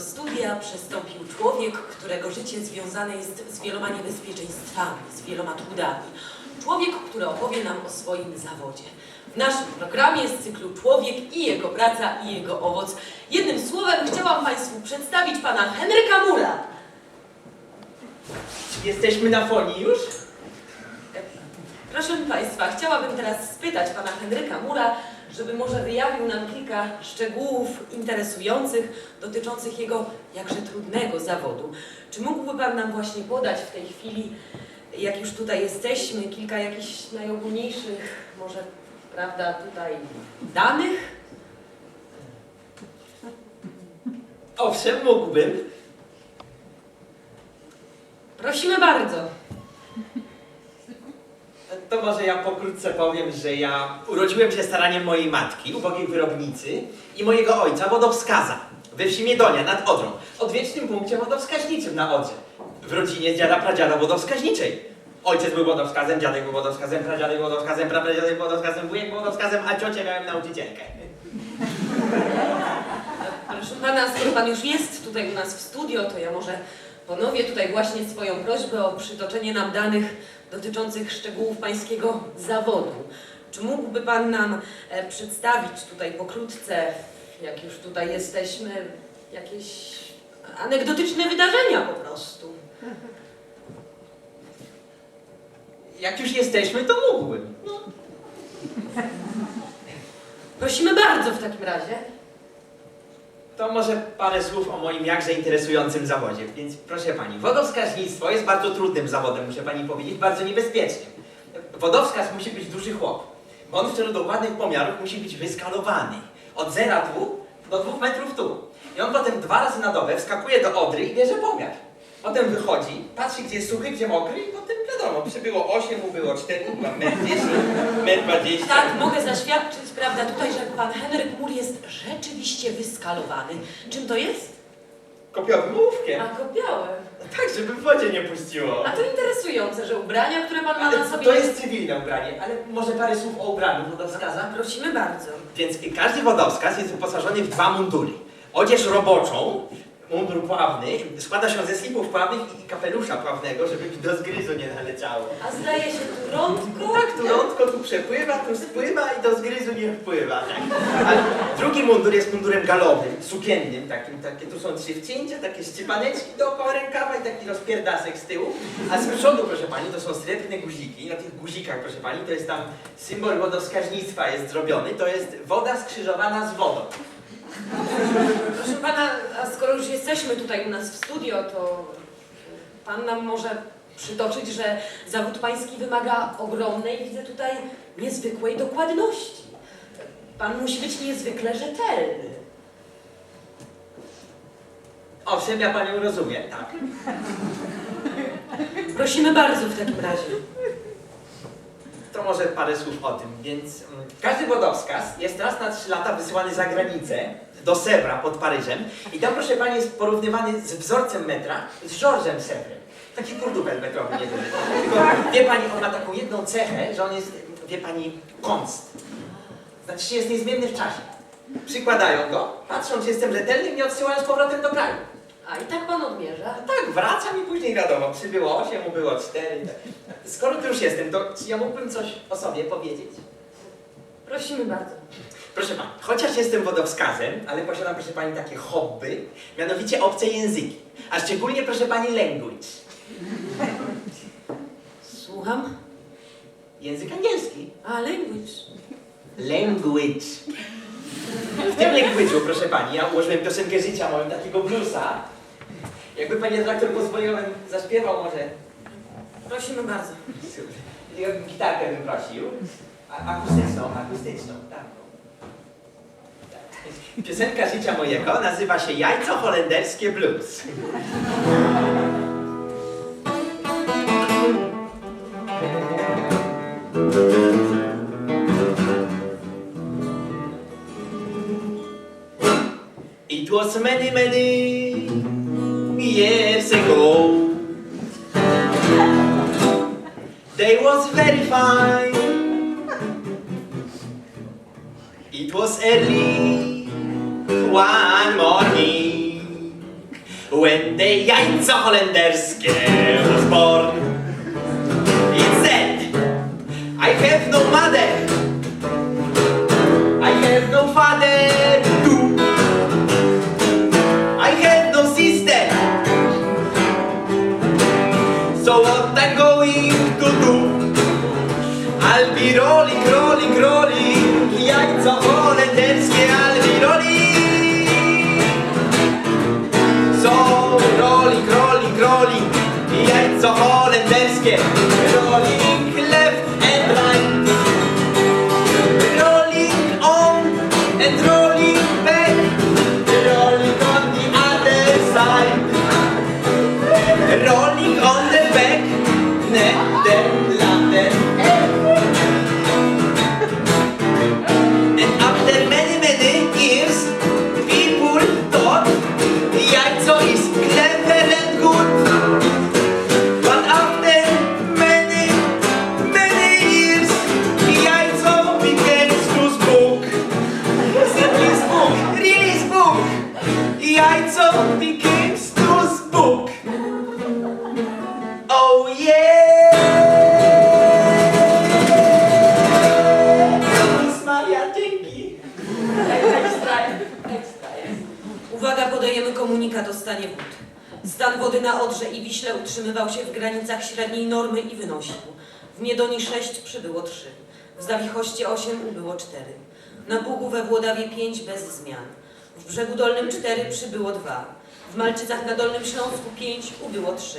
studia przystąpił człowiek, którego życie związane jest z wieloma niebezpieczeństwami, z wieloma trudami. Człowiek, który opowie nam o swoim zawodzie. W naszym programie z cyklu Człowiek i jego praca i jego owoc. Jednym słowem chciałam Państwu przedstawić pana Henryka Mura. Jesteśmy na fonii już? Proszę Państwa, chciałabym teraz spytać pana Henryka Mura, żeby może wyjawił nam kilka szczegółów interesujących dotyczących jego jakże trudnego zawodu. Czy mógłby Pan nam właśnie podać w tej chwili, jak już tutaj jesteśmy, kilka jakichś najogólniejszych, może, prawda, tutaj danych? Owszem, mógłbym. Prosimy bardzo. To może ja pokrótce powiem, że ja urodziłem się staraniem mojej matki, ubogiej wyrobnicy i mojego ojca, wodowskaza, we wsi Miedonia nad Odrą, odwiecznym punkcie wodowskaźniczym na Odrze, w rodzinie dziada pradziada wodowskaźniczej. Ojciec był wodowskazem, dziadek był wodowskazem, pradziadek wodowskazem, prapradziadek wodowskazem, wujek wodowskazem, a ciocię miałem nauczycielkę. Proszę pana, skoro pan już jest tutaj u nas w studio, to ja może ponowię tutaj właśnie swoją prośbę o przytoczenie nam danych dotyczących szczegółów pańskiego zawodu. Czy mógłby pan nam e, przedstawić tutaj pokrótce, jak już tutaj jesteśmy, jakieś anegdotyczne wydarzenia po prostu? Jak już jesteśmy, to mógłbym. No. Prosimy bardzo w takim razie. To może parę słów o moim jakże interesującym zawodzie. Więc proszę pani, wodowskaźnictwo jest bardzo trudnym zawodem, muszę pani powiedzieć, bardzo niebezpiecznym. Wodowskaz musi być duży chłop, bo on w celu dokładnych pomiarów musi być wyskalowany. Od zera tu do dwóch metrów tu. I on potem dwa razy na dobę wskakuje do Odry i bierze pomiar. Potem wychodzi, patrzy gdzie jest suchy, gdzie mokry i potem wiadomo, przybyło 8, ubyło 4, mam metr 10, metr 20. Tak, mogę zaświadczyć, prawda, tutaj, że pan Henryk Mur jest rzeczywiście wyskalowany. Czym to jest? Kopiowym ołówkiem. A kopiałem. Tak, żeby w wodzie nie puściło. A to interesujące, że ubrania, które pan ma na sobie... to jest cywilne ubranie, ale może parę słów o ubraniu wodowskaza? Prosimy bardzo. Więc każdy wodowskaz jest wyposażony w dwa mundury. Odzież roboczą, mundur pławny, składa się ze slipów pławnych i kapelusza pławnego, żeby mi do zgryzu nie naleciało. A zdaje się tu rądko. Tak, tu rądko tu przepływa, tu spływa i do zgryzu nie wpływa. Tak? A drugi mundur jest mundurem galowym, sukiennym, takim, takie, tu są trzy wcięcia, takie szczypaneczki dookoła rękawa i taki rozpierdasek z tyłu. A z przodu, proszę pani, to są srebrne guziki. Na tych guzikach, proszę pani, to jest tam symbol wodowskaźnictwa jest zrobiony. To jest woda skrzyżowana z wodą. Proszę pana, a skoro już jesteśmy tutaj u nas w studio, to pan nam może przytoczyć, że zawód pański wymaga ogromnej, widzę tutaj, niezwykłej dokładności. Pan musi być niezwykle rzetelny. Owszem, ja panią rozumiem, tak. Prosimy bardzo w takim razie. To może parę słów o tym, więc mm, każdy wodowskaz jest raz na trzy lata wysyłany za granicę, do Sewra pod Paryżem i tam proszę Pani jest porównywany z wzorcem metra z Georgesem Sevrem. Taki kurdupel metrowy jedyny. Tylko wie Pani, on ma taką jedną cechę, że on jest, wie Pani, konst. Znaczy się jest niezmienny w czasie. Przykładają go, patrzą czy jestem rzetelny i odsyłają z powrotem do kraju. A i tak pan odmierza. Tak, wracam i później wiadomo, przybyło 8, ubyło 4. Skoro tu już jestem, to czy ja mógłbym coś o sobie powiedzieć? Prosimy bardzo. Proszę Pani, chociaż jestem wodowskazem, ale posiadam, proszę Pani, takie hobby, mianowicie obce języki, a szczególnie, proszę Pani, language. Słucham. Język angielski. A, language. Language. W tym language'u, proszę Pani, ja ułożyłem piosenkę życia moją, takiego bluesa. Jakby Pani redaktor pozwoliła, bym zaśpiewał może... Prosimy bardzo. Ja bym gitarkę bym prosił. A, akustyczną, akustyczną, tak. Tak. Piosenka życia mojego nazywa się Jajco holenderskie blues. It was many, many years ago. Day was very fine. It was early one morning. when the jajco holenderskie was born. So what I'm going to do. Albiroli, croli, croli Jajca one derskie albiroli So, roli, croli, croli Jajca one derskie Jajco became to. Oh yeah! Jezus. Uwaga, podajemy komunikat o stanie wód. Stan wody na Odrze i Wiśle utrzymywał się w granicach średniej normy i wynosił. W Niedoni 6 przybyło 3, w Zawichoście 8 ubyło 4, na Bugu we Włodawie 5 bez zmian, w Brzegu Dolnym 4 przybyło 2, w Malczycach na Dolnym Śląsku 5 ubyło 3.